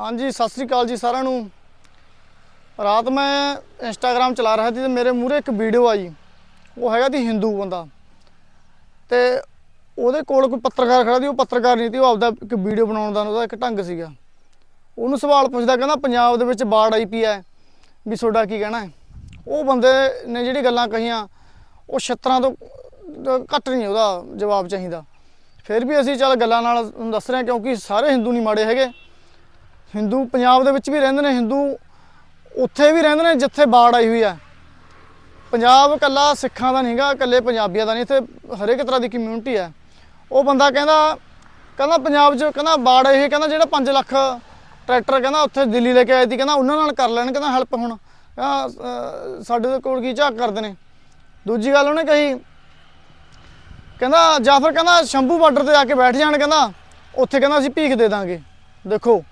ਹਾਂਜੀ, ਸਤਿ ਸ੍ਰੀ ਅਕਾਲ ਜੀ ਸਾਰਿਆਂ ਨੂੰ। ਰਾਤ ਮੈਂ ਇੰਸਟਾਗ੍ਰam ਚਲਾ ਰਿਹਾ ਸੀ ਤੇ ਮੇਰੇ ਮੂਹਰੇ ਇੱਕ ਵੀਡੀਓ ਆਈ। ਉਹ ਹੈਗਾ ਤੀ ਹਿੰਦੂ ਬੰਦਾ। ਤੇ ਉਹਦੇ ਕੋਲ ਕੋਈ ਪੱਤਰਕਾਰ ਖੜਾ ਸੀ, ਉਹ ਪੱਤਰਕਾਰ ਨਹੀਂ ਸੀ, ਉਹ ਆਪਦਾ ਇੱਕ ਵੀਡੀਓ ਬਣਾਉਣ ਦਾ ਉਹਦਾ ਇੱਕ ਢੰਗ ਸੀਗਾ। ਉਹਨੂੰ ਸਵਾਲ ਪੁੱਛਦਾ ਕਹਿੰਦਾ, ਪੰਜਾਬ ਦੇ ਵਿੱਚ ਬਾੜ ਆਈ ਪਈ ਹੈ? ਵੀ ਤੁਹਾਡਾ ਕੀ ਕਹਿਣਾ ਹੈ? ਉਹ ਬੰਦੇ ਨੇ ਜਿਹੜੀ ਗੱਲਾਂ ਕਹੀਆਂ, ਉਹ ਛੱਤਰਾਂ ਤੋਂ ਘੱਟ ਨਹੀਂ ਉਹਦਾ ਜਵਾਬ ਚਾਹੀਦਾ। ਫਿਰ ਵੀ ਅਸੀਂ ਚੱਲ ਗੱਲਾਂ ਨਾਲ ਦੱਸ ਰਹੇ ਹਾਂ, ਕਿਉਂਕਿ ਸਾਰੇ ਹਿੰਦੂ ਨਹੀਂ ਮਾੜੇ ਹੈਗੇ। ਹਿੰਦੂ ਪੰਜਾਬ ਦੇ ਵਿੱਚ ਵੀ ਰਹਿੰਦੇ ਨੇ, ਹਿੰਦੂ ਉੱਥੇ ਵੀ ਰਹਿੰਦੇ ਨੇ ਜਿੱਥੇ ਬਾੜ ਆਈ ਹੋਈ ਹੈ। ਪੰਜਾਬ ਇਕੱਲਾ ਸਿੱਖਾਂ ਦਾ ਨਹੀਂਗਾ ਇਕੱਲੇ ਪੰਜਾਬੀਆਂ ਦਾ ਨਹੀਂ ਇੱਥੇ ਹਰੇਕ ਤਰ੍ਹਾਂ ਦੀ ਕਮਿਊਨਿਟੀ ਹੈ। ਉਹ ਬੰਦਾ ਕਹਿੰਦਾ ਕਹਿੰਦਾ ਪੰਜਾਬ 'ਚ, ਕਹਿੰਦਾ ਬਾੜ ਇਹ, ਕਹਿੰਦਾ ਜਿਹੜਾ 5 ਲੱਖ ਟਰੈਕਟਰ ਕਹਿੰਦਾ ਉੱਥੇ ਦਿੱਲੀ ਲੈ ਕੇ ਆਏ ਸੀ, ਕਹਿੰਦਾ ਉਹਨਾਂ ਨਾਲ ਕਰ ਲੈਣ, ਕਹਿੰਦਾ ਹੈਲਪ ਹੁਣ। ਕਹਿੰਦਾ ਸਾਡੇ ਕੋਲ ਕੀ ਝਾਕ ਕਰਦੇ ਨੇ। ਦੂਜੀ ਗੱਲ ਉਹਨੇ ਕਹੀ, ਕਹਿੰਦਾ ਜਾਂ ਫਿਰ ਕਹਿੰਦਾ ਸ਼ੰਭੂ ਬਾਰਡਰ ਤੇ ਆ ਕੇ ਬੈਠ ਜਾਣ, ਕਹਿੰਦਾ ਉੱਥੇ ਕਹਿੰਦਾ ਅਸੀਂ ਭੀਖ ਦੇ ਦਾਂਗੇ। ਦੇਖੋ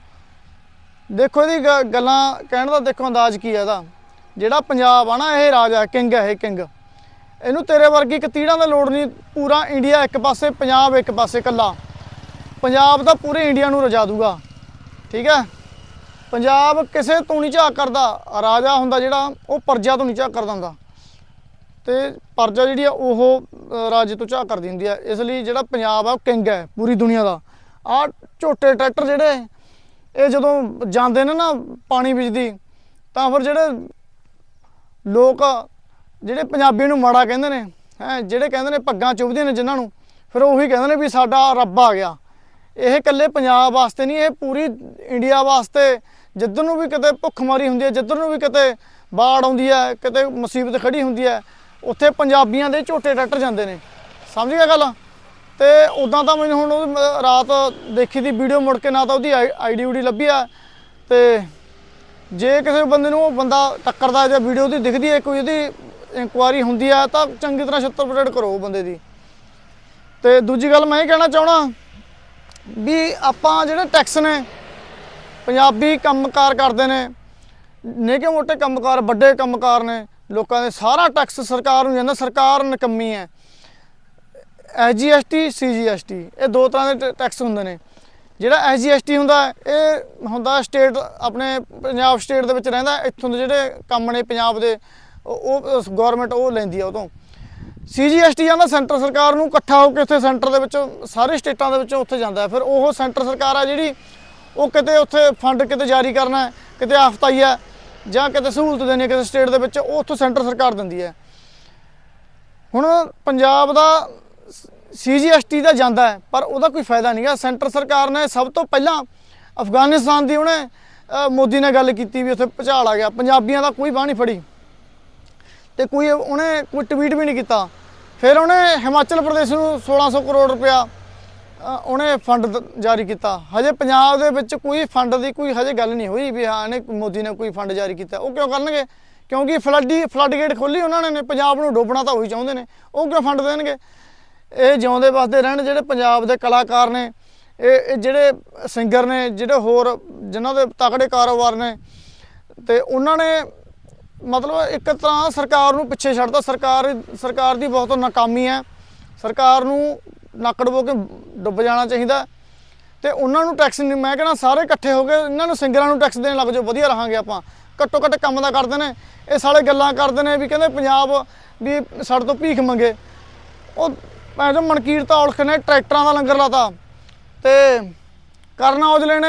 ਦੇਖੋ ਇਹਦੀ ਗ- ਗੱਲਾਂ ਕਹਿਣ ਦਾ ਦੇਖੋ ਅੰਦਾਜ਼ ਕੀ ਹੈ ਇਹਦਾ। ਜਿਹੜਾ ਪੰਜਾਬ ਆ ਨਾ, ਇਹ ਰਾਜਾ, ਕਿੰਗ ਹੈ ਇਹ ਕਿੰਗ। ਇਹਨੂੰ ਤੇਰੇ ਵਰਗੀ ਕਤੀੜਾਂ ਦਾ ਲੋੜ ਨਹੀਂ, ਪੂਰਾ ਇੰਡੀਆ ਇੱਕ ਪਾਸੇ, ਪੰਜਾਬ ਇੱਕ ਪਾਸੇ ਇਕੱਲਾ। ਪੰਜਾਬ ਤਾਂ ਪੂਰੇ ਇੰਡੀਆ ਨੂੰ ਰਜਾ ਦੂਗਾ। ਠੀਕ ਹੈ ਪੰਜਾਬ ਕਿਸੇ ਤੋਂ ਨਹੀਂ ਝਾਕ ਕਰਦਾ। ਰਾਜਾ ਹੁੰਦਾ ਜਿਹੜਾ, ਉਹ ਪਰਜਾ ਤੋਂ ਨਹੀਂ ਝਾਕ ਕਰਦਾ ਹੁੰਦਾ। ਤੇ ਪਰਜਾ ਜਿਹੜੀ ਆ, ਉਹ ਰਾਜੇ ਤੋਂ ਝਾਕ ਕਰਦੀ ਹੁੰਦੀ ਆ। ਇਸ ਲਈ ਜਿਹੜਾ ਪੰਜਾਬ ਆ, ਉਹ ਕਿੰਗ ਹੈ ਪੂਰੀ ਦੁਨੀਆ ਦਾ। ਆ ਝੋਟੇ ਟਰੈਕਟਰ ਜਿਹੜੇ ਇਹ ਜਦੋਂ ਜਾਂਦੇ ਨੇ ਨਾ ਪਾਣੀ ਵਿੱਚ ਤਾਂ ਫਿਰ ਜਿਹੜੇ ਲੋਕ ਜਿਹੜੇ ਪੰਜਾਬੀ ਨੂੰ ਮਾੜਾ ਕਹਿੰਦੇ ਨੇ, ਹੈ, ਜਿਹੜੇ ਕਹਿੰਦੇ ਨੇ ਪੱਗਾਂ ਚੁੱਭਦੀਆਂ ਨੇ ਜਿਨ੍ਹਾਂ ਨੂੰ, ਫਿਰ ਉਹੀ ਕਹਿੰਦੇ ਨੇ ਵੀ ਸਾਡਾ ਰੱਬ ਆ ਗਿਆ। ਇਹ ਇਕੱਲੇ ਪੰਜਾਬ ਵਾਸਤੇ ਨਹੀਂ, ਇਹ ਪੂਰੀ ਇੰਡੀਆ ਵਾਸਤੇ, ਜਿੱਧਰ ਨੂੰ ਵੀ ਕਿਤੇ ਭੁੱਖਮਰੀ ਹੁੰਦੀ ਹੈ, ਜਿੱਧਰ ਨੂੰ ਵੀ ਕਿਤੇ ਬਾੜ ਆਉਂਦੀ ਹੈ, ਕਿਤੇ ਮੁਸੀਬਤ ਖੜੀ ਹੁੰਦੀ ਹੈ, ਉੱਥੇ ਪੰਜਾਬੀਆਂ ਦੇ ਝੋਟੇ ਟਰੈਕਟਰ ਜਾਂਦੇ ਨੇ। ਸਮਝ ਗਿਆ ਗੱਲ? ਤੇ ਉਦਾਂ ਤਾਂ ਮੈਨੂੰ ਹੁਣ ਉਹਦੀ ਮ- ਰਾਤ ਦੇਖੀ ਦੀ ਵੀਡੀਓ ਮੁੜ ਕੇ ਨਾ ਤਾਂ ਉਹਦੀ ਆਈਡੀ ਊਡੀ ਲੱਭੀ ਆ। ਤੇ ਜੇ ਕਿਸੇ ਬੰਦੇ ਨੂੰ ਉਹ ਬੰਦਾ ਟੱਕਰਦਾ ਜਾਂ ਵੀਡੀਓ ਦੀ ਦਿਖਦੀ ਹੈ, ਕੋਈ ਉਹਦੀ ਇਨਕੁਆਰੀ ਹੁੰਦੀ ਹੈ ਤਾਂ ਚੰਗੀ ਤਰ੍ਹਾਂ ਛੱਤਰ ਪਰੇਡ ਕਰੋ ਉਹ ਬੰਦੇ ਦੀ। ਤੇ ਦੂਜੀ ਗੱਲ ਮੈਂ ਇਹ ਕਹਿਣਾ ਚਾਹਣਾ ਵੀ ਆਪਾਂ ਜਿਹੜੇ ਟੈਕਸ ਨੇ, ਪੰਜਾਬੀ ਕੰਮਕਾਰ ਕਰਦੇ ਨੇ, ਨਿੱਕੇ ਮੋਟੇ ਕੰਮਕਾਰ, ਵੱਡੇ ਕੰਮਕਾਰ ਨੇ, ਲੋਕਾਂ ਦੇ ਸਾਰਾ ਟੈਕਸ ਸਰਕਾਰ ਨੂੰ ਜਾਂਦਾ ਸਰਕਾਰ ਨਕੰਮੀ ਹੈ ਐਸਜੀਐਸਟੀ, ਸੀਜੀਐਸਟੀ, ਇਹ ਦੋ ਤਰ੍ਹਾਂ ਦੇ ਟੈਕਸ ਹੁੰਦੇ ਨੇ। ਜਿਹੜਾ ਐਸਜੀਐਸਟੀ ਹੁੰਦਾ, ਇਹ ਹੁੰਦਾ ਸਟੇਟ, ਆਪਣੇ ਪੰਜਾਬ ਸਟੇਟ ਦੇ ਵਿੱਚ ਰਹਿੰਦਾ, ਇੱਥੋਂ ਦੇ ਜਿਹੜੇ ਕੰਮ ਨੇ ਪੰਜਾਬ ਦੇ, ਉਹ ਗਵਰਨਮੈਂਟ ਉਹ ਲੈਂਦੀ ਆ ਉਹ ਤੋਂ ਸੀਜੀਐਸਟੀ ਜਾਂਦਾ ਸੈਂਟਰ ਸਰਕਾਰ ਨੂੰ ਇਕੱਠਾ ਹੋ ਕੇ ਉੱਥੇ ਸੈਂਟਰ ਦੇ ਵਿੱਚ, ਸਾਰੇ ਸਟੇਟਾਂ ਦੇ ਵਿੱਚੋਂ ਉੱਥੇ ਜਾਂਦਾ ਫਿਰ ਉਹ ਸੈਂਟਰ ਸਰਕਾਰ ਆ ਜਿਹੜੀ, ਉਹ ਕਿਤੇ ਉੱਥੇ ਫੰਡ ਕਿਤੇ ਜਾਰੀ ਕਰਨਾ ਕਿਤੇ ਆਫਤ ਆਈ ਹੈ, ਜਾਂ ਕਿਤੇ ਸਹੂਲਤ ਦੇਣੀ ਕਿਤੇ ਸਟੇਟ ਦੇ ਵਿੱਚ, ਉਹ ਉੱਥੋਂ ਸੈਂਟਰ ਸਰਕਾਰ ਦਿੰਦੀ ਹੈ। ਹੁਣ ਪੰਜਾਬ ਦਾ ਸੀਜੀਐਸਟੀ ਦਾ ਜਾਂਦਾ ਹੈ, ਪਰ ਉਹਦਾ ਕੋਈ ਫਾਇਦਾ ਨਹੀਂਗਾ ਸੈਂਟਰ ਸਰਕਾਰ ਨੇ ਸਭ ਤੋਂ ਪਹਿਲਾਂ ਅਫਗਾਨਿਸਤਾਨ ਦੀ ਉਹਨੇ ਮੋਦੀ ਨੇ ਗੱਲ ਕੀਤੀ ਵੀ ਉੱਥੇ ਭੁਚਾਲ ਆ ਗਿਆ। ਪੰਜਾਬੀਆਂ ਦਾ ਕੋਈ ਬਾਹ ਨਹੀਂ ਫੜੀ। ਤੇ ਕੋਈ ਉਹਨੇ ਕੋਈ ਟਵੀਟ ਵੀ ਨਹੀਂ ਕੀਤਾ। ਫਿਰ ਉਹਨੇ ਹਿਮਾਚਲ ਪ੍ਰਦੇਸ਼ ਨੂੰ 1600 ਕਰੋੜ ਰੁਪਇਆ ਉਹਨੇ ਫੰਡ ਜਾਰੀ ਕੀਤਾ। ਹਜੇ ਪੰਜਾਬ ਦੇ ਵਿੱਚ ਕੋਈ ਫੰਡ ਦੀ ਕੋਈ ਹਜੇ ਗੱਲ ਨਹੀਂ ਹੋਈ ਵੀ ਹਾਂ, ਇਹਨੇ ਮੋਦੀ ਨੇ ਕੋਈ ਫੰਡ ਜਾਰੀ ਕੀਤਾ। ਉਹ ਕਿਉਂ ਕਰਨਗੇ? ਕਿਉਂਕਿ ਫਲੱਡੀ ਫਲੱਡ ਗੇਟ ਖੋਲੀ ਉਹਨਾਂ ਨੇ ਪੰਜਾਬ ਨੂੰ ਡੋਬਣਾ ਤਾਂ ਉਹੀ ਚਾਹੁੰਦੇ ਨੇ। ਉਹ ਕਿਉਂ ਫੰਡ ਦੇਣਗੇ? ਇਹ ਜਿਉਂਦੇ ਵਸਦੇ ਰਹਿਣ ਜਿਹੜੇ ਪੰਜਾਬ ਦੇ ਕਲਾਕਾਰ ਨੇ, ਇਹ ਇਹ ਜਿਹੜੇ ਸਿੰਗਰ ਨੇ, ਜਿਹੜੇ ਹੋਰ ਜਿਨ੍ਹਾਂ ਦੇ ਤਕੜੇ ਕਾਰੋਬਾਰ ਨੇ, ਤੇ ਉਹਨਾਂ ਨੇ ਮਤਲਬ ਇੱਕ ਤਰ੍ਹਾਂ ਸਰਕਾਰ ਨੂੰ ਪਿੱਛੇ ਛੱਡਦਾ ਸਰਕਾਰ ਸਰਕਾਰ ਦੀ ਬਹੁਤ ਨਾਕਾਮੀ ਹੈ। ਸਰਕਾਰ ਨੂੰ ਨੱਕ ਡੁਬੋ ਕੇ ਡੁੱਬ ਜਾਣਾ ਚਾਹੀਦਾ। ਤੇ ਉਹਨਾਂ ਨੂੰ ਟੈਕਸ ਨਹੀਂ ਮੈਂ ਕਹਿੰਦਾ ਸਾਰੇ ਇਕੱਠੇ ਹੋ ਕੇ ਇਹਨਾਂ ਨੂੰ ਸਿੰਗਰਾਂ ਨੂੰ ਟੈਕਸ ਦੇਣ ਲੱਗ ਜਾਓ, ਵਧੀਆ ਰਹਾਂਗੇ ਆਪਾਂ। ਘੱਟੋ ਘੱਟ ਕੰਮ ਦਾ ਕਰਦੇ ਨੇ। ਇਹ ਸਾਲੇ ਗੱਲਾਂ ਕਰਦੇ ਨੇ ਵੀ ਕਹਿੰਦੇ ਪੰਜਾਬ ਵੀ ਸਾਡੇ ਤੋਂ ਭੀਖ ਮੰਗੇ। ਉਹ ਭੈਣ ਜੋ ਮਨਕੀਰ ਤਾਂ ਔਲਖ ਨੇ ਟਰੈਕਟਰਾਂ ਦਾ ਲੰਗਰ ਲਾਤਾ ਤੇ ਕਰਨਾ ਔਜਲੇ ਨੇ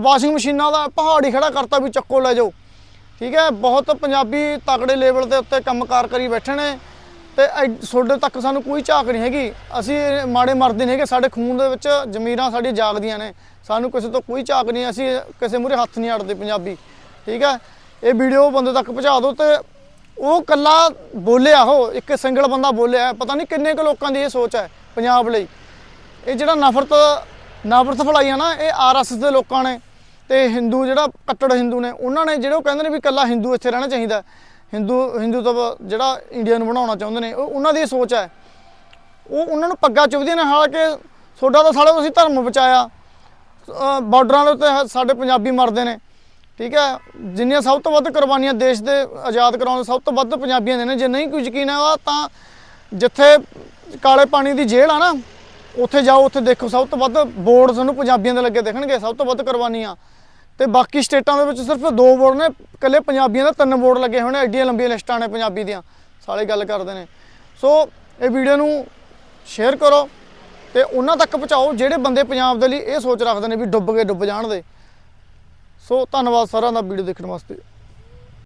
ਵਾਸ਼ਿੰਗ ਮਸ਼ੀਨਾਂ ਦਾ ਪਹਾੜੀ ਖੜਾ ਕਰਤਾ ਵੀ ਚੱਕੋ ਲੈ ਜਾਓ। ਠੀਕ ਹੈ, ਬਹੁਤ ਪੰਜਾਬੀ ਤਕੜੇ ਲੈਵਲ ਦੇ ਉੱਤੇ ਕੰਮਕਾਰ ਕਰੀ ਬੈਠੇ ਨੇ ਤੇ ਐ- ਤੱਕ ਸਾਨੂੰ ਕੋਈ ਝਾਕ ਨਹੀਂ ਹੈਗੀ। ਅਸੀਂ ਮਾੜੇ ਮਰਦੇ ਨਹੀਂ ਹੈਗੇ, ਸਾਡੇ ਖੂਨ ਦੇ ਵਿੱਚ ਜ਼ਮੀਰਾਂ ਸਾਡੀ ਜਾਗਦੀਆਂ ਨੇ। ਸਾਨੂੰ ਕਿਸੇ ਤੋਂ ਕੋਈ ਝਾਕ ਨਹੀਂ, ਅਸੀਂ ਕਿਸੇ ਮੂਹਰੇ ਹੱਥ ਨਹੀਂ ਅੜਦੇ ਪੰਜਾਬੀ। ਠੀਕ ਹੈ, ਇਹ ਵੀਡੀਓ ਬੰਦੇ ਤੱਕ ਪਹੁੰਚਾ ਦਿਓ ਤੇ ਉਹ ਕੱਲਾ ਬੋਲਿਆ ਉਹ ਇੱਕ ਸਿੰਗਲ ਬੰਦਾ ਬੋਲਿਆ ਪਤਾ ਨਹੀਂ ਕਿੰਨੇ ਕੁ ਲੋਕਾਂ ਦੀ ਇਹ ਸੋਚ ਹੈ ਪੰਜਾਬ ਲਈ। ਇਹ ਜਿਹੜਾ ਨਫ਼ਰਤ ਨਫ਼ਰਤ ਫਲਾਈ ਆ ਨਾ ਇਹ ਆਰਐਸਐਸ ਦੇ ਲੋਕਾਂ ਨੇ ਤੇ ਹਿੰਦੂ ਜਿਹੜਾ ਕੱਟੜ ਹਿੰਦੂ ਨੇ ਉਹਨਾਂ ਨੇ ਜਿਹੜੇ ਉਹ ਕਹਿੰਦੇ ਨੇ ਵੀ ਕੱਲਾ ਹਿੰਦੂ ਇੱਥੇ ਰਹਿਣਾ ਚਾਹੀਦਾ ਹਿੰਦੂ ਹਿੰਦੂ ਤੋਂ ਜਿਹੜਾ ਇੰਡੀਆ ਨੂੰ ਬਣਾਉਣਾ ਚਾਹੁੰਦੇ ਨੇ ਉਹ ਉਹਨਾਂ ਦੀ ਸੋਚ ਹੈ। ਉਹ ਉਹਨਾਂ ਨੂੰ ਪੱਗਾ ਚੁੱਭਦੀਆਂ ਨੇ ਹਾਲਾਂਕਿ ਤੁਹਾਡਾ ਤਾਂ ਸਾਲੇ ਤੁਸੀਂ ਧਰਮ ਬਚਾਇਆ। ਅ, ਬਾਰਡਰਾਂ ਦੇ ਉੱਤੇ ਸਾਡੇ ਪੰਜਾਬੀ ਮਰਦੇ ਨੇ। ਠੀਕ ਹੈ? ਜਿੰਨੀਆਂ ਸਭ ਤੋਂ ਵੱਧ ਕੁਰਬਾਨੀਆਂ ਦੇਸ਼ ਦੇ ਆਜ਼ਾਦ ਕਰਾਉਣ ਸਭ ਤੋਂ ਵੱਧ ਪੰਜਾਬੀਆਂ ਦੇ ਨੇ ਜੇ ਨਹੀਂ ਕੋਈ ਯਕੀਨ ਹੈ ਤਾਂ ਜਿੱਥੇ ਕਾਲੇ ਪਾਣੀ ਦੀ ਜੇਲ੍ਹ ਆ ਨਾ, ਉੱਥੇ ਜਾਓ, ਉੱਥੇ ਦੇਖੋ, ਸਭ ਤੋਂ ਵੱਧ ਬੋਰਡ ਤੁਹਾਨੂੰ ਪੰਜਾਬੀਆਂ ਦੇ ਲੱਗੇ ਦੇਖਣਗੇ, ਸਭ ਤੋਂ ਵੱਧ ਕੁਰਬਾਨੀਆਂ। ਤੇ ਬਾਕੀ ਸਟੇਟਾਂ ਦੇ ਵਿੱਚ ਸਿਰਫ ਦੋ ਬੋਰਡ ਨੇ, ਇਕੱਲੇ ਪੰਜਾਬੀਆਂ ਦੇ ਤਿੰਨ ਬੋਰਡ ਲੱਗੇ ਹੋਏ ਨੇ, ਐਡੀਆਂ ਲੰਬੀਆਂ ਲਿਸਟਾਂ ਨੇ ਪੰਜਾਬੀ ਦੀਆਂ, ਸਾਲੇ ਗੱਲ ਕਰਦੇ ਨੇ। ਸੋ ਇਹ ਵੀਡੀਓ ਨੂੰ ਸ਼ੇਅਰ ਕਰੋ ਤੇ ਉਹਨਾਂ ਤੱਕ ਪਹੁੰਚਾਓ ਜਿਹੜੇ ਬੰਦੇ ਪੰਜਾਬ ਦੇ ਲਈ ਇਹ ਸੋਚ ਰੱਖਦੇ ਨੇ ਵੀ ਡੁੱਬ ਕੇ ਡੁੱਬ ਜਾਣ ਦੇ। ਸੋ ਧੰਨਵਾਦ ਸਾਰਿਆਂ ਦਾ ਵੀਡੀਓ ਦੇਖਣ ਵਾਸਤੇ।